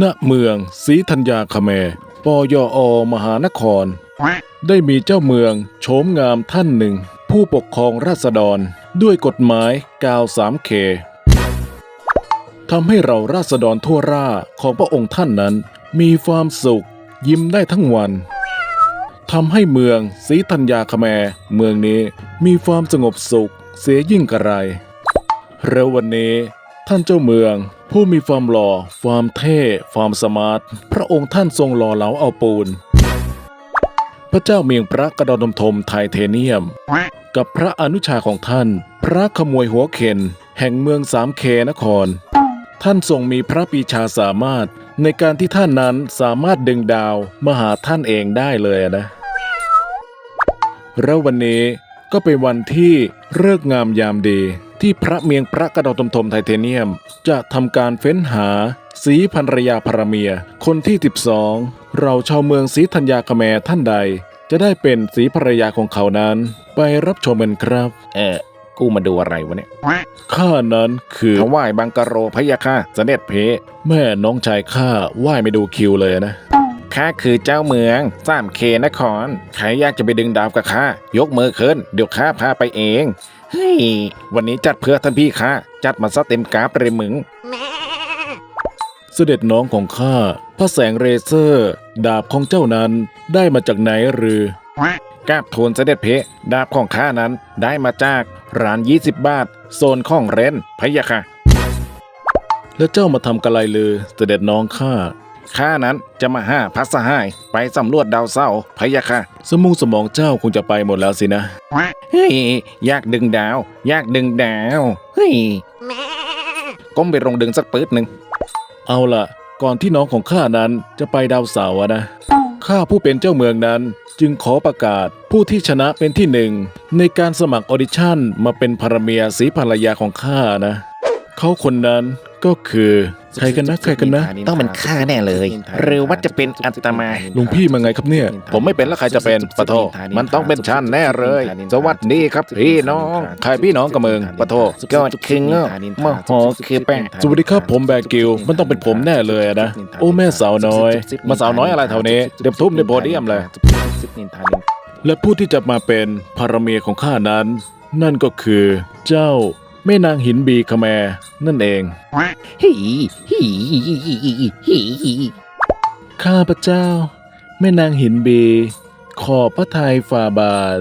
ณเมืองศรีธัญญาคแมปยออมหานคร ได้มีเจ้าเมืองโฉมงามท่านหนึ่ง ผู้ปกครองราษฎรด้วยกฎหมายกาวสามเคทำให้เราราษฎรทั่วราของพระองค์ท่านนั้น มีความสุข ยิ้มได้ทั้งวันทำให้เมืองศรีธัญญาคแมเมืองนี้มีความสงบสุขเสียยิ่งกระไรแล้ววันนี้ ท่านเจ้าเมือง ผู้มีความหล่อความเท่ความสมาร์ท พระองค์ท่านทรงหล่อเหลาเอาปูน พระเจ้าเมียงพระกระดอนทมไทเทเนียม กับพระอนุชาของท่าน พระขมวยหัวเข็น แห่งเมืองสามเคนคร ท่านทรงมีพระปีชาสามารถ ในการที่ท่านนั้นสามารถดึงดาวมาหาท่านเองได้เลยนะ แล้ววันนี้ก็เป็นวันที่เลิกงามยามดี ที่พระเมียงพระกระดองทมไทเทเนียม จะทำการเฟ้นหาสีภรรยาพระเมีย คนที่ 12 เราชาวเมืองศรีธัญญาคแมท่านใด จะได้เป็นสีภรรยาของเขานั้น ไปรับชมกันครับ เออกูมาดูอะไรวะเนี่ย ข้านั้นคือถวายบังกะโรพะยะค่ะเสด็จเพ แม่น้องชายข้าไหว้ไม่ดูคิวเลยนะ ข้าคือเจ้าเมืองสามเคนคร ใครอยากจะไปดึงดาวกับข้ายกมือขึ้น เดี๋ยวข้าพาไปเอง เฮ้ยวันนี้จัดเพื่อท่านพี่ข้าจัดมาซะเต็มกราฟเลยมึงเสด็จน้องของข้าพระแสงเรเซอร์ ดาบของเจ้านั้นได้มาจากไหนหรือกราบทูลเสด็จเพะดาบของข้านั้นได้มาจากร้าน 20 บาท โซนของเรนพะยะค่ะ แล้วเจ้ามาทำกะไรลือเสด็จน้องข้า ข้านั้นจะมาห้าพัสหาย ไปสำรวจดาวเสาร์พะยะค่ะ สมองสมองเจ้าคงจะไปหมดแล้วสินะ เฮ้ยอยากดึงดาว อยากดึงดาว เฮ้ยก้มไปลงดึงสักปื๊ดหนึ่ง เอาล่ะ ก่อนที่น้องของข้านั้นจะไปดาวเสาร์อะนะ ข้าผู้เป็นเจ้าเมืองนั้น จึงขอประกาศผู้ที่ชนะเป็นที่หนึ่ง ในการสมัครออดิชั่นมาเป็นภรรเมียสีภรรยาของข้านะ เขาคนนั้น ก็คือใครกันนะใครกันนะ ต้องเป็นข้าแน่เลย หรือว่าจะเป็นอัตมาหลวงพี่มาไงครับเนี่ย ผมไม่เป็นแล้วใครจะเป็นปะโท มันต้องเป็นฉันแน่เลย สวัสดีครับพี่น้อง ใครพี่น้องกับมึงปะโทก็คือเงาโมโหคือแป้งสวัสดีครับผมแบร์กิลมันต้องเป็นผมแน่เลยอะนะ โอ้แม่สาวน้อย มาสาวน้อยอะไรแถวนี้ เดี๋ยวทุ่มในโพเดียมเลย และผู้ที่จะมาเป็นภารเมียของข้านั้น นั่นก็คือเจ้า แม่นางหินบีคแมนั่นเองฮีฮีฮีข้าพระเจ้า แม่นางหินบี ขอพระทัยฝ่าบาท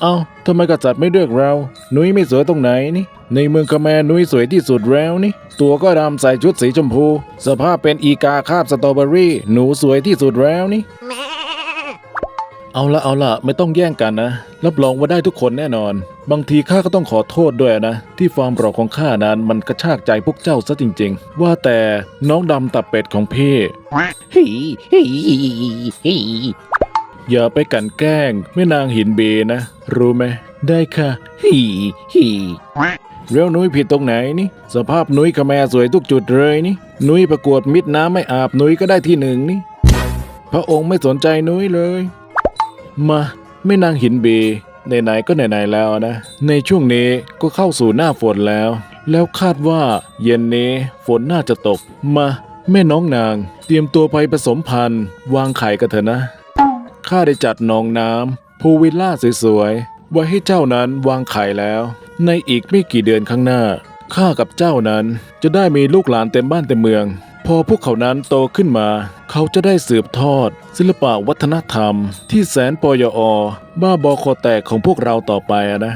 เอ้าทำไมกษัตริย์ไม่เลือกเรา นุ้ยไม่สวยตรงไหนนี่ ในเมืองคแมนุ้ยสวยที่สุดแล้วนี่ ตัวก็ดำใส่ชุดสีชมพู สภาพเป็นอีกาคาบสตรอเบอรี่ หนูสวยที่สุดแล้วนี่ เอาละเอาละไม่ต้องแย่งกันนะ รับรองว่าได้ทุกคนแน่นอน บางทีข้าก็ต้องขอโทษด้วยนะ ที่ความหล่อของข้านั้นมันกระชากใจพวกเจ้าซะจริง ๆ ว่าแต่น้องดำตับเป็ดของพี่ฮีฮีฮีอย่าไปกันแกล้งแม่นางหินเบนะ รู้ไหมได้ค่ะฮีฮีเร็วนุ้ยผิดตรงไหนนี่สภาพนุ้ยขแมสวยทุกจุดเลยนี่นุ้ยประกวดมิดน้ำไม่อาบนุ้ยก็ได้ที่หนึ่งนี่ พระองค์ไม่สนใจนุ้ยเลย มาแม่นางหินเบไหนๆก็ไหนๆแล้วนะ ในช่วงนี้ก็เข้าสู่หน้าฝนแล้ว แล้วคาดว่าเย็นนี้ฝนน่าจะตก มา แม่น้องนาง เตรียมตัวไปผสมพันธุ์ วางไข่กันเถอะนะ ข้าได้จัดนองน้ำพูวิลล่าสวยๆ ไว้ให้เจ้านั้นวางไข่แล้ว ในอีกไม่กี่เดือนข้างหน้า ข้ากับเจ้านั้นจะได้มีลูกหลานเต็มบ้านเต็มเมือง พอพวกเขานั้นโตขึ้นมา เขาจะได้สืบทอด ศิลปะวัฒนธรรม ที่แสนปยอ บ้าบอคอแตกของพวกเราต่อไปนะ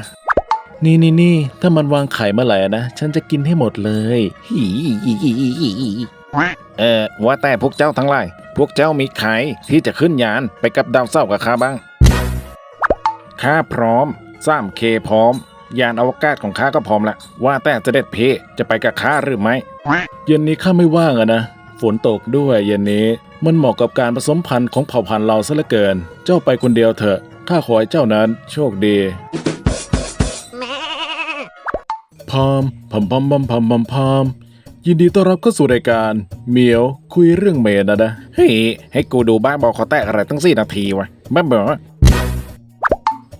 นี่นี่นี่ถ้ามันวางไข่เมื่อไหร่นะ ฉันจะกินให้หมดเลยฮีเออว่าแต่พวกเจ้าทั้งหลายพวกเจ้ามีใครที่จะขึ้นยานไปกับดาวเสาร์กับข้าบ้างข้าพร้อมสามเคพร้อม ยานอวกาศของข้าก็พร้อมละ ว่าแต่เสด็จเพจะไปกับข้าหรือไม่เย็นนี้ข้าไม่ว่างอะนะ ฝนตกด้วยเย็นนี้ มันเหมาะกับการผสมพันธุ์ของเผ่าพันธุ์เราซะเหลือเกิน เจ้าไปคนเดียวเถอะ ข้าขอให้เจ้านั้นโชคดีพามพัมพัมพัมพัมพัมพามยินดีต้อนรับเข้าสู่รายการเหมียวคุยเรื่องเมนนะนะ เฮ้ยให้กูดูบ้าบอคอแตกอะไรตั้งสี่นาทีวะบ้าบอ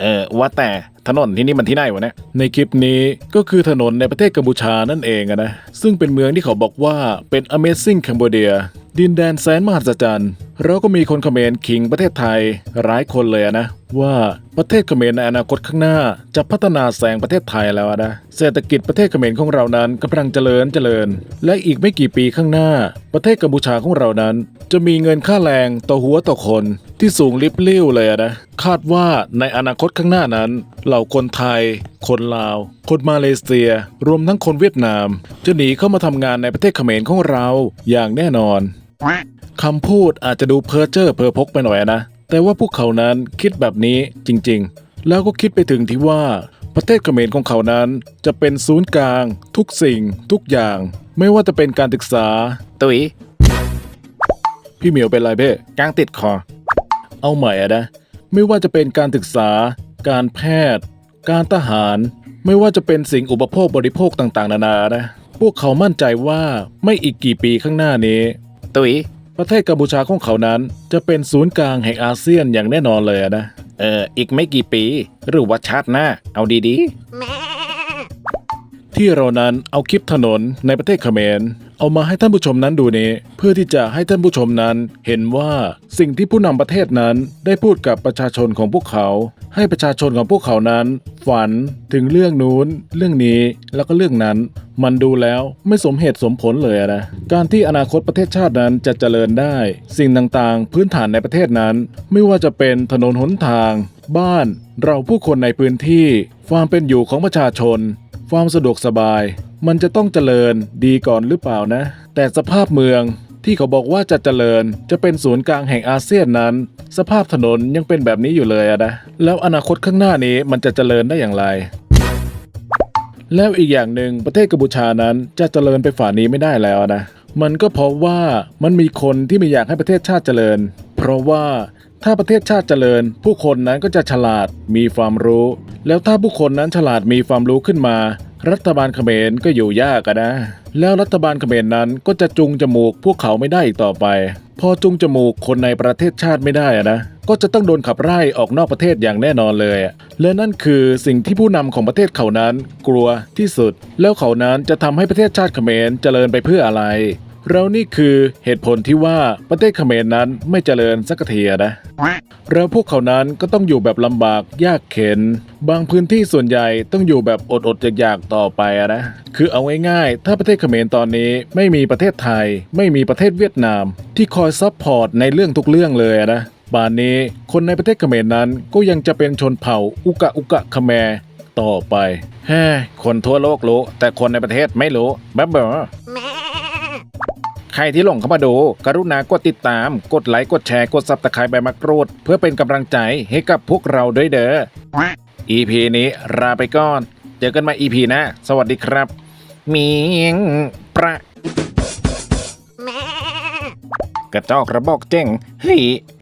เออว่าแต่ถนนที่นี่มันที่ไหนวะเนี่ย ในคลิปนี้ก็คือถนนในประเทศกัมพูชานั่นเองอะนะ ซึ่งเป็นเมืองที่เขาบอกว่าเป็น Amazing Cambodia ดินแดนแสนมหัศจรรย์เราก็มีคนเขมรขิงประเทศไทยร้ายคนเลยนะ ว่าประเทศเขมรในอนาคตข้างหน้า จะพัฒนาแซงประเทศไทยแล้วนะเศรษฐกิจประเทศเขมรของเรานั้นกำลังเจริญเจริญ และอีกไม่กี่ปีข้างหน้า ประเทศกัมพูชาของเรานั้น จะมีเงินค่าแรงต่อหัวต่อคน ที่สูงลิบลิ่วเลยอะนะ คาดว่าในอนาคตข้างหน้านั้น เหล่าคนไทย คนลาว คนมาเลเซีย รวมทั้งคนเวียดนาม จะหนีเข้ามาทำงานในประเทศเขมรของเราอย่างแน่นอนคำพูดอาจจะดูเพ้อเจ้อเพ้อพกไปหน่อยนะ แต่ว่าพวกเขานั้นคิดแบบนี้จริง ๆ แล้วก็คิดไปถึงที่ว่าประเทศเขมรของเขานั้น จะเป็นศูนย์กลาง ทุกสิ่ง ทุกอย่าง ไม่ว่าจะเป็นการศึกษา ตุ๋ยพี่เหมียวเป็นไรเพ่กางติดคอ เอาใหม่อะนะ ไม่ว่าจะเป็นการศึกษา การแพทย์ การทหาร ไม่ว่าจะเป็นสิ่งอุปโภคบริโภคต่างๆ นานานะ พวกเขามั่นใจว่าไม่อีกกี่ปีข้างหน้านี้ ตุ๋ยประเทศกัมพูชาของเขานั้น จะเป็นศูนย์กลางแห่งอาเซียนอย่างแน่นอนเลยอะนะ เอออีกไม่กี่ปี หรือว่าชาติหน้า เอาดีที่เรานั้นเอาคลิปถนนในประเทศเขมร เอามาให้ท่านผู้ชมนั้นดูนี้ เพื่อที่จะให้ท่านผู้ชมนั้น เห็นว่าสิ่งที่ผู้นำประเทศนั้นได้พูดกับประชาชนของพวกเขา ให้ประชาชนของพวกเขานั้น ฝันถึงเรื่องนู้น เรื่องนี้แล้วก็เรื่องนั้น มันดูแล้วไม่สมเหตุสมผลเลยนะการที่อนาคตประเทศชาตินั้นจะเจริญได้ สิ่งต่างๆ พื้นฐานในประเทศนั้น ไม่ว่าจะเป็นถนนหนทาง บ้านเราผู้คนในพื้นที่ ความเป็นอยู่ของประชาชน ความสะดวกสบาย มันจะต้องเจริญดีก่อนหรือเปล่านะ แต่สภาพเมืองที่เขาบอกว่าจะเจริญจะเป็นศูนย์กลางแห่งอาเซียนนั้น สภาพถนนยังเป็นแบบนี้อยู่เลยอะนะ แล้วอนาคตข้างหน้านี้มันจะเจริญได้อย่างไร แล้วอีกอย่างหนึ่งประเทศกัมพูชานั้นจะเจริญไปฝ่านี้ไม่ได้แล้วนะ มันก็เพราะว่ามันมีคนที่ไม่อยากให้ประเทศชาติเจริญ เพราะว่าถ้าประเทศชาติเจริญ ผู้คนนั้นก็จะฉลาดมีความรู้ แล้วถ้าผู้คนนั้นฉลาดมีความรู้ขึ้นมา รัฐบาลเขมรก็อยู่ยากอะนะ แล้วรัฐบาลเขมรนั้นก็จะจุงจมูกพวกเขาไม่ได้อีกต่อไป พอจุงจมูกคนในประเทศชาติไม่ได้อะนะ ก็จะต้องโดนขับไล่ออกนอกประเทศอย่างแน่นอนเลย และนั่นคือสิ่งที่ผู้นำของประเทศเขานั้นกลัวที่สุด แล้วเขานั้นจะทำให้ประเทศชาติเขมรเจริญไปเพื่ออะไร แล้วนี่คือเหตุผลที่ว่าประเทศเขมรนั้นไม่เจริญสักเทีอะนะแล้วพวกเขานั้นก็ต้องอยู่แบบลำบากยากเข็น บางพื้นที่ส่วนใหญ่ต้องอยู่แบบอดๆอยากๆต่อไปนะ คือเอาง่ายๆถ้าประเทศเขมรตอนนี้ไม่มีประเทศไทย ไม่มีประเทศเวียดนาม ที่คอยซัพพอร์ตในเรื่องทุกเรื่องเลยนะป่านนี้คนในประเทศเขมรนั้นก็ยังจะเป็นชนเผ่าอุกะอุกะเขมรต่อไปแฮ่คนทั่วโลกรู้ แต่คนในประเทศไม่รู้แบบเบอ ใครที่หลงเข้ามาดู กรุณากดติดตาม กดไลค์ กดแชร์ กดซับสไครต์ใบมะกรูด เพื่อเป็นกำลังใจให้กับพวกเราด้วยเด้อ EP นี้ลาไปก่อน เจอกันมา EP หน้าสวัสดีครับ เมียงประกระจอกกระบอกเจ้งเฮ้ย